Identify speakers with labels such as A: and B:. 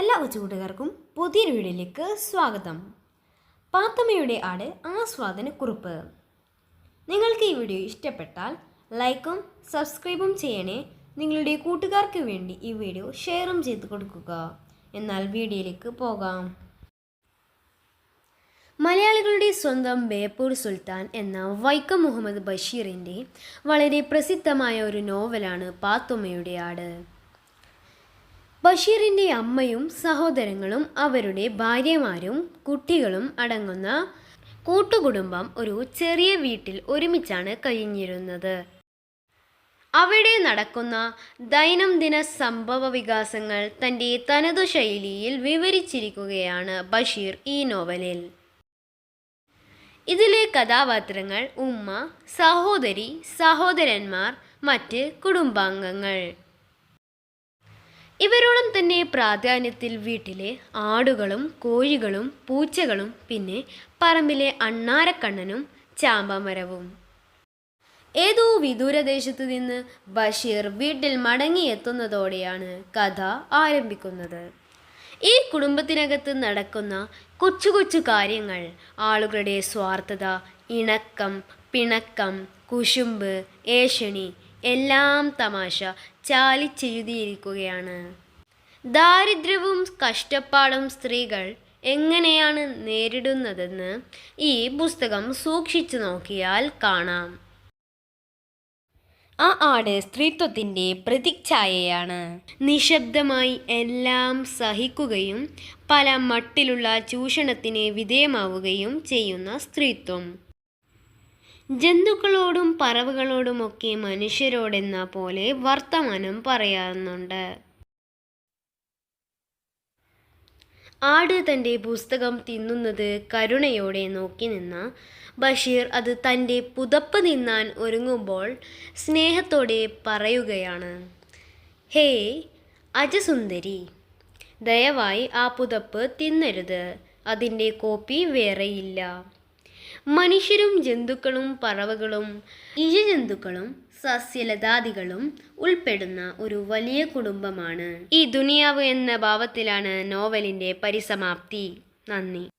A: എല്ലാ കൊച്ചുകൂട്ടുകാർക്കും പുതിയൊരു വീഡിയോയിലേക്ക് സ്വാഗതം. പാത്തമ്മയുടെ ആട് ആസ്വാദന കുറിപ്പ് നിങ്ങൾക്ക് ഈ വീഡിയോ ഇഷ്ടപ്പെട്ടാൽ ലൈക്കും സബ്സ്ക്രൈബും ചെയ്യണേ. നിങ്ങളുടെ കൂട്ടുകാർക്ക് വേണ്ടി ഈ വീഡിയോ ഷെയറും ചെയ്ത് കൊടുക്കുക. എന്നാൽ വീഡിയോയിലേക്ക് പോകാം. മലയാളികളുടെ സ്വന്തം ബേപ്പൂർ സുൽത്താൻ എന്ന വൈക്കം മുഹമ്മദ് ബഷീറിന്റെ വളരെ പ്രസിദ്ധമായ ഒരു നോവലാണ് പാത്തുമ്മയുടെ ആട്. ബഷീറിന്റെ അമ്മയും സഹോദരങ്ങളും അവരുടെ ഭാര്യമാരും കുട്ടികളും അടങ്ങുന്ന കൂട്ടുകുടുംബം ഒരു ചെറിയ വീട്ടിൽ ഒരുമിച്ചാണ് കഴിഞ്ഞിരുന്നത്. അവിടെ നടക്കുന്ന ദൈനംദിന സംഭവ വികാസങ്ങൾ തന്റെ തനതു ശൈലിയിൽ വിവരിച്ചിരിക്കുകയാണ് ബഷീർ ഈ നോവലിൽ. ഇതിലെ കഥാപാത്രങ്ങൾ ഉമ്മ സഹോദരി സഹോദരന്മാർ മറ്റ് കുടുംബാംഗങ്ങൾ. ഇവരോളം തന്നെ പ്രാധാന്യത്തിൽ വീട്ടിലെ ആടുകളും കോഴികളും പൂച്ചകളും പിന്നെ പറമ്പിലെ അണ്ണാരക്കണ്ണനും ചാമ്പമരവും. ഏതോ വിദൂരദേശത്തു നിന്ന് ബഷീർ വീട്ടിൽ മടങ്ങിയെത്തുന്നതോടെയാണ് കഥ ആരംഭിക്കുന്നത്. ഈ കുടുംബത്തിനകത്ത് നടക്കുന്ന കൊച്ചു കൊച്ചു കാര്യങ്ങൾ ആളുകളുടെ സ്വാർത്ഥത ഇണക്കം പിണക്കം കുശുമ്പ് ഏഷണി എല്ലാം തമാശ. ചാലിച്ചെഴുതിയിരിക്കുകയാണ് ദാരിദ്ര്യവും കഷ്ടപ്പാടും സ്ത്രീകൾ എങ്ങനെയാണ് നേരിടുന്നതെന്ന് ഈ പുസ്തകം സൂക്ഷിച്ചു നോക്കിയാൽ കാണാം. ആ ആട് സ്ത്രീത്വത്തിന്റെ പ്രതിച്ഛായയാണ്. നിശബ്ദമായി എല്ലാം സഹിക്കുകയും പല മട്ടിലുള്ള ചൂഷണത്തിന് വിധേയമാവുകയും ചെയ്യുന്ന സ്ത്രീത്വം. ജന്തുക്കളോടും പറവുകളോടുമൊക്കെ മനുഷ്യരോടെന്ന പോലെ വർത്തമാനം പറയാറുന്നുണ്ട്. ആട് തന്റെ പുസ്തകം തിന്നുന്നത് കരുണയോടെ നോക്കി നിന്ന ബഷീർ അത് തന്റെ പുതപ്പ് തിന്നാൻ ഒരുങ്ങുമ്പോൾ സ്നേഹത്തോടെ പറയുകയാണ് ഹേ അജസുന്ദരി ദയവായി ആ പുതപ്പ് തിന്നരുത് അതിന്റെ കോപ്പി വേറെയില്ല. മനുഷ്യരും ജന്തുക്കളും പറവകളും ഇഴജന്തുക്കളും സസ്യലതാദികളും ഉൾപ്പെടുന്ന ഒരു വലിയ കുടുംബമാണ്. ഈ ദുനിയാവ് എന്ന ഭാവത്തിലാണ് നോവലിന്റെ പരിസമാപ്തി. നന്ദി.